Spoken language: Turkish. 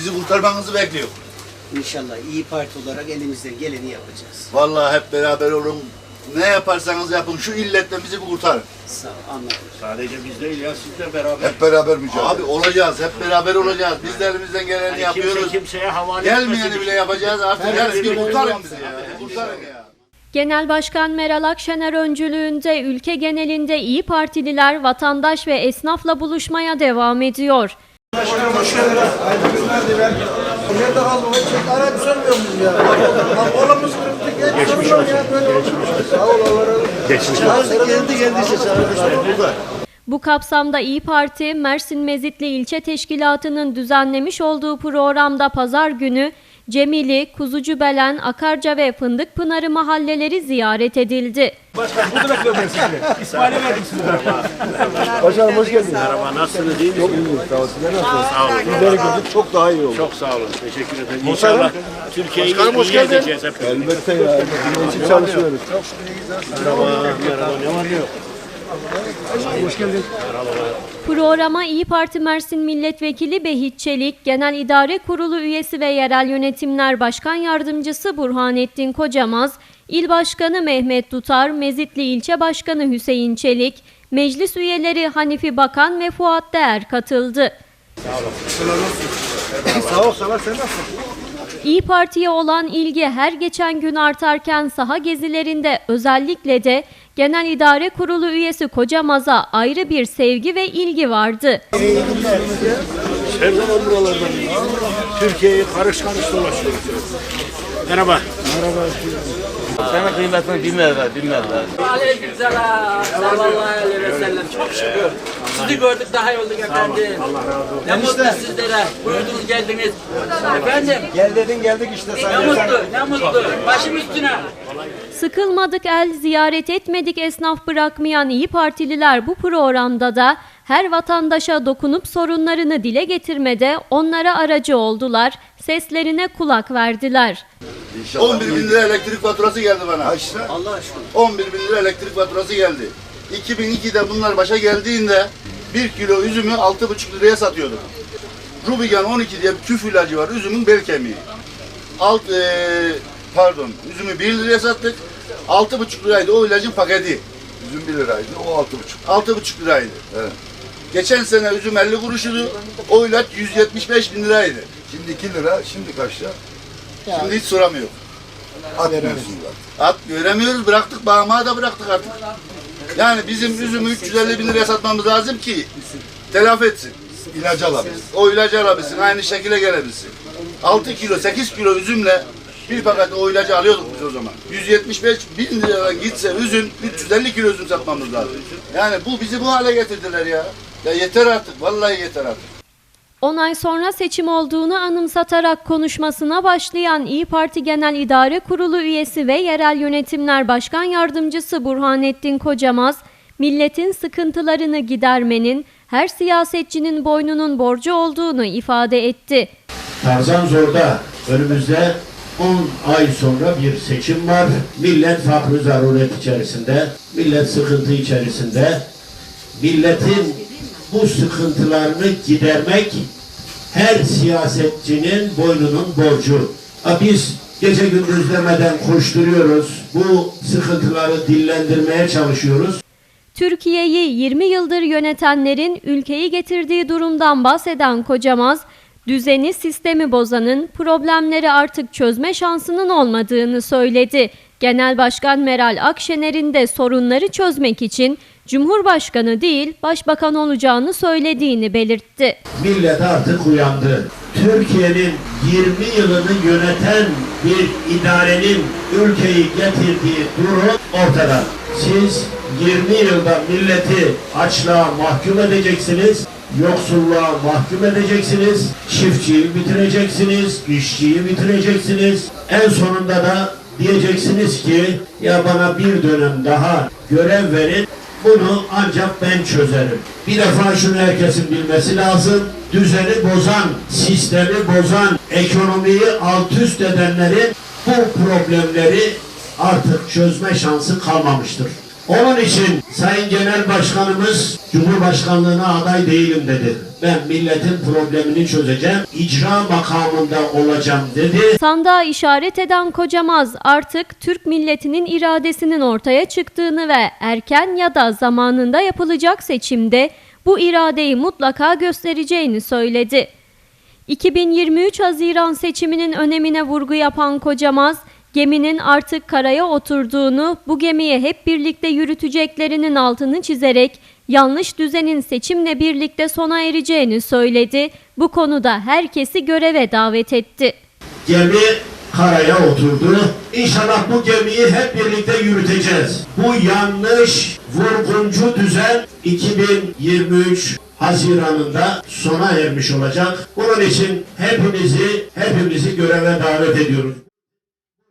Bizi kurtarmanızı bekliyor. İnşallah iyi Parti olarak elimizden geleni yapacağız. Vallahi hep beraber olun. Ne yaparsanız yapın şu illetten bizi bir kurtarın. Sağ ol, anladım. Sadece biz değil ya sizle beraber. Hep beraber mücadele. Abi olacağız. Hep beraber olacağız. Biz de elimizden geleni Yani yapıyoruz. kimse kimseye havale Gelmeyeni bile yapacağız artık. Yani bir kurtarın bizi ya. Kurtarın ya. Genel Başkan Meral Akşener öncülüğünde ülke genelinde İyi Partililer vatandaş ve esnafla buluşmaya devam ediyor. Nerede kaldı çok arayıp sormuyor muyuz ya? Bak oğlumuz kırıktı genç soruyor ya böyle olmuş. Sağ ol Allah razı olsun. Geçmiş Çağırdı geldi geldiyse çağırdı. burada. Bu kapsamda İyi Parti, Mersin Mezitli İlçe Teşkilatı'nın düzenlemiş olduğu programda pazar günü Cemili, Kuzucubelen, Akarca ve Fındıkpınarı mahalleleri ziyaret edildi. Başkanım hoş geldiniz. Merhaba nasılsınız iyi misiniz? Sağ olun. Sizler nasılsınız? Sağ olun. Sizleri gördük çok daha iyi oldu. Çok sağ olun. Teşekkür ederim. İnşallah Türkiye'yi Başkanım, hoş iyi edeceğiz hep. Elbette ya. Bunun için çalışıyoruz. Merhaba. Merhaba. Ne var ne yok? Programa İyi Parti Mersin Milletvekili Behit Çelik, Genel İdare Kurulu üyesi ve Yerel Yönetimler Başkan Yardımcısı Burhanettin Kocamaz, İl Başkanı Mehmet Tutar, Mezitli İlçe Başkanı Hüseyin Çelik, meclis üyeleri Hanifi Bakan ve Fuat Değer katıldı. Sağ ol Salah sen nasılsın? İyi Parti'ye olan ilgi her geçen gün artarken saha gezilerinde özellikle de Genel İdare Kurulu üyesi Kocamaz'a ayrı bir sevgi ve ilgi vardı. Her zaman buralardan. Türkiye'yi karış karış dolaşıyoruz. Merhaba. Senin kıymetini bilmezler, bilmezler. Aleykümselam. Sallallahu aleyhi ve sellem. Çok şükür. Sizi gördük daha iyi olduk efendim. Ne mutlu sizlere. Buyurdunuz geldiniz. Efendim. Gel dedin geldik işte. Ne mutlu, ne mutlu. Başım üstüne. Sıkılmadık el ziyaret etmedik esnaf bırakmayan İyi Partililer bu programda da her vatandaşa dokunup sorunlarını dile getirmede onlara aracı oldular, seslerine kulak verdiler. 11 bin lira elektrik faturası geldi bana. Allah aşkına. 11 bin lira elektrik faturası geldi. 2002'de bunlar başa geldiğinde 1 kilo üzümü 6,5 liraya satıyorduk. Rubigan 12 diye bir küf ilacı var. Üzümün bel kemiği. Alt, eee, pardon, üzümü 1 liraya sattık. 6,5 liraydı o ilacın paketi. Üzüm 1 liraydı. O altı buçuk. 6,5 liraydı. Evet. Geçen sene üzüm 50 kuruşuydu. O ilaç 175 bin liraydı. Şimdi 2 lira. Şimdi kaç lira? Şimdi hiç soramıyor. Atmıyorsunlar. At veremiyoruz bıraktık bağımağı da bıraktık artık. Yani bizim üzümü 350 bin liraya satmamız lazım ki telafi etsin. İlacı alabiliriz. O ilacı alabilsin, aynı şekilde gelebilsin. 6 kilo, 8 kilo üzümle bir paket o ilacı alıyorduk biz o zaman. 175 bin liradan gitse üzüm, 350 kilo üzüm satmamız lazım. Yani bu bizi bu hale getirdiler ya. Ya yeter artık, vallahi yeter artık. 10 ay sonra seçim olduğunu anımsatarak konuşmasına başlayan İyi Parti Genel İdare Kurulu üyesi ve Yerel Yönetimler Başkan Yardımcısı Burhanettin Kocamaz, milletin sıkıntılarını gidermenin her siyasetçinin boynunun borcu olduğunu ifade etti. Tarzan Zor'da önümüzde 10 ay sonra bir seçim var. Millet fakr zaruret içerisinde, millet sıkıntı içerisinde. Milletin bu sıkıntılarını gidermek her siyasetçinin boynunun borcu. Ha, Biz gece gündüz demeden koşturuyoruz. Bu sıkıntıları dillendirmeye çalışıyoruz. Türkiye'yi 20 yıldır yönetenlerin ülkeyi getirdiği durumdan bahseden Kocamaz, düzeni sistemi bozanın problemleri artık çözme şansının olmadığını söyledi. Genel Başkan Meral Akşener'in de sorunları çözmek için Cumhurbaşkanı değil Başbakan olacağını söylediğini belirtti. Millet artık uyandı. Türkiye'nin 20 yılını yöneten bir idarenin ülkeyi getirdiği durum ortada. Siz 20 yılda milleti açlığa mahkum edeceksiniz, yoksulluğa mahkum edeceksiniz, çiftçiyi bitireceksiniz, işçiyi bitireceksiniz. En sonunda da diyeceksiniz ki ya bana bir dönem daha görev verin, bunu ancak ben çözerim. Bir defa şunu herkesin bilmesi lazım. Düzeni bozan, sistemi bozan, ekonomiyi alt üst edenlerin bu problemleri artık çözme şansı kalmamıştır. Onun için Sayın Genel Başkanımız Cumhurbaşkanlığına aday değilim dedi. Ben milletin problemini çözeceğim, icra makamında olacağım dedi. Sandığa işaret eden Kocamaz artık Türk milletinin iradesinin ortaya çıktığını ve erken ya da zamanında yapılacak seçimde bu iradeyi mutlaka göstereceğini söyledi. 2023 Haziran seçiminin önemine vurgu yapan Kocamaz, geminin artık karaya oturduğunu, bu gemiyi hep birlikte yürüteceklerinin altını çizerek yanlış düzenin seçimle birlikte sona ereceğini söyledi. Bu konuda herkesi göreve davet etti. Gemi karaya oturdu. İnşallah bu gemiyi hep birlikte yürüteceğiz. Bu yanlış, vurguncu düzen 2023 Haziran'ında sona ermiş olacak. Bunun için hepinizi, hepimizi göreve davet ediyoruz.